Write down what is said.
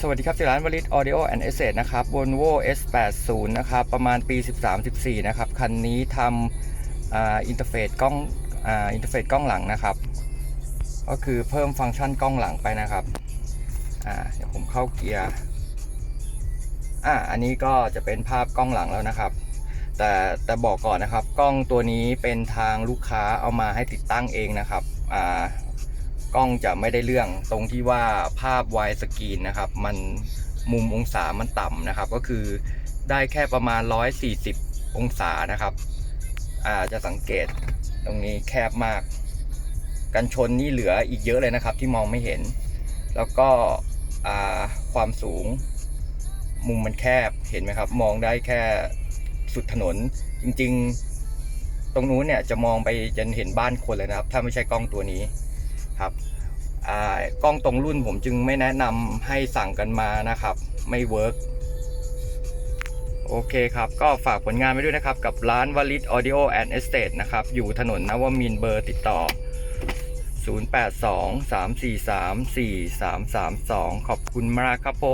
สวัสดีครับที่ร้านวลิต Audio and Asset นะครับ Volvo S80 นะครับ ประมาณปี 13-14 นะครับ คันนี้ทำอินเทอร์เฟซกล้องอินเทอร์เฟซกล้องหลังนะครับ ก็คือเพิ่มฟังก์ชันกล้องหลังไปนะครับเดี๋ยวผมเข้าเกียร์อ่าอันนี้ก็จะเป็นภาพกล้องหลังแล้วนะครับ แต่แต่บอกก่อนนะครับ กล้องตัวนี้เป็นทางลูกค้าเอามาให้ติดตั้งเองนะครับอ่า กล้องจะไม่ได้เรื่อง ตรงที่ว่าภาพไวสกรีนนะครับ มันมุมองศามันต่ำนะครับ ก็คือได้แค่ประมาณ 140 องศานะครับอ่าจะสังเกตตรงนี้แคบมาก กันชนนี่เหลืออีกเยอะเลยนะครับ ที่มองไม่เห็น แล้วก็อ่าความสูง มุมมันแคบเห็นไหมครับ มองได้แค่สุดถนน จริง ๆ ตรงนู้นเนี่ยจะมองไปจนเห็นบ้านคนเลยนะครับ ถ้าไม่ใช่กล้องตัวนี้ ครับกล้องตรงรุ่นผมจึงไม่แนะนำให้สั่งกันมานะครับ ไม่เวิร์กโอเคครับ ก็ฝากผลงานไว้ด้วยนะครับ กับร้านวลิตออดิโอแอนด์เอสเตนะครับ อยู่ถนนนวมินเบอร์ติดต่อ 082 343 4332 ขอบคุณมากครับผม